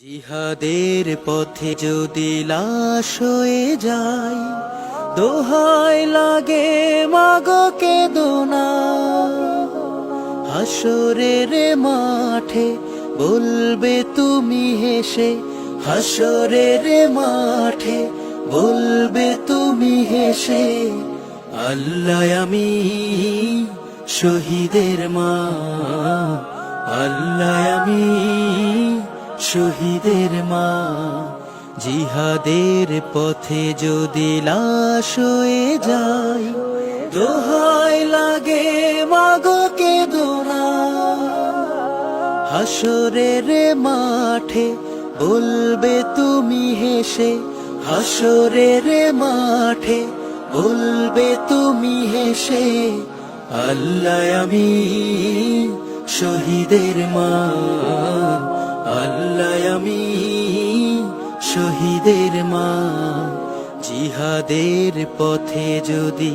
জিহাদের পথে যদি লাশ হয়ে যাই দোহাই লাগে মাগো কে দোনা হাসরের মাঠে বলবে তুমি হেসে হাসরের মাঠে বলবে তুমি হেসে, আল্লাহ আমি শহীদের মা, আল্লাহ আমি শহীদের মা, জিহাদের পথে যদি লাশ হয়ে যায়, দোহাই লাগে মাগো কে দোনা হাসরের মাঠে বলবে তুমি হেসে হাসরের মাঠে বলবে তুমি হেসে, আল্লাহ আমি শহীদের মা। আল্লাহ আমি শহীদের মা, জিহাদের পথে যদি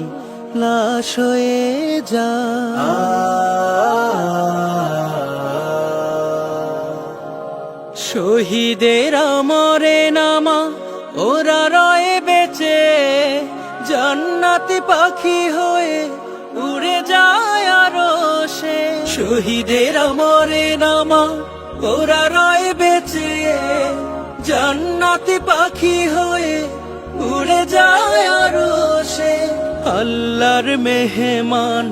লাশ হয়ে যা। শহীদের আমরে নামা, ওরা রয়ে বেঁচে, জান্নাতি পাখি হয়ে উড়ে যায় আরও সে। শহীদের আমরে নামা ওরা রয়ে বেঁচে, জান্নাতি পাখি হয়ে উড়ে যায় আরও সে। আল্লাহর মেহমান,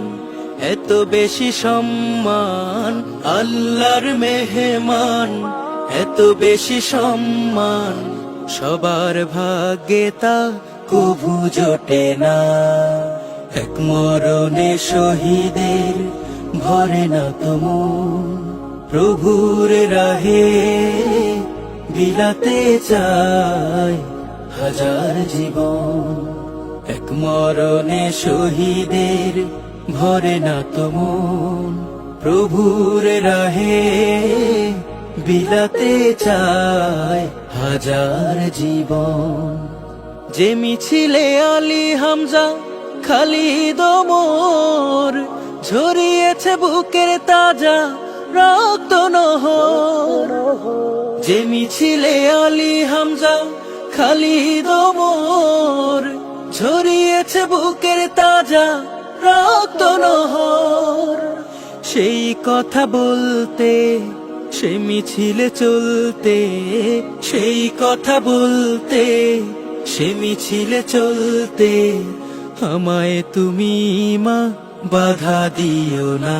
এত বেশি সম্মান। আল্লাহর মেহমান, এত বেশি সম্মান। সবার ভাগ্যে তা কভু জোটে না। এক মরণে শহীদের ভরে না তুম প্রভুর রাহে বিলাতে চায় হাজার জীবন। এক মরণে শহীদের ভরে না তুমন প্রভুর রাহে বিলাতে চায় হাজার জীবন। যে মিছিলে আলী হামজা খালি দমর ঝরিয়েছে বুকের তাজা রক্ত নহর। যে মিছিলে আলী হামজা খালি দমর ঝরিয়েছে বুকের তাজা রক্ত নহর। সেই কথা বলতে, সে মিছিলে চলতে, সেই কথা বলতে, সে মিছিলে চলতে, আমায় তুমি মা বাধা দিও না।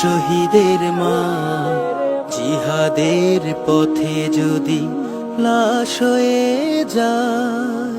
শহীদের মা জিহাদের পথে যদি লাশ হয়ে যায়।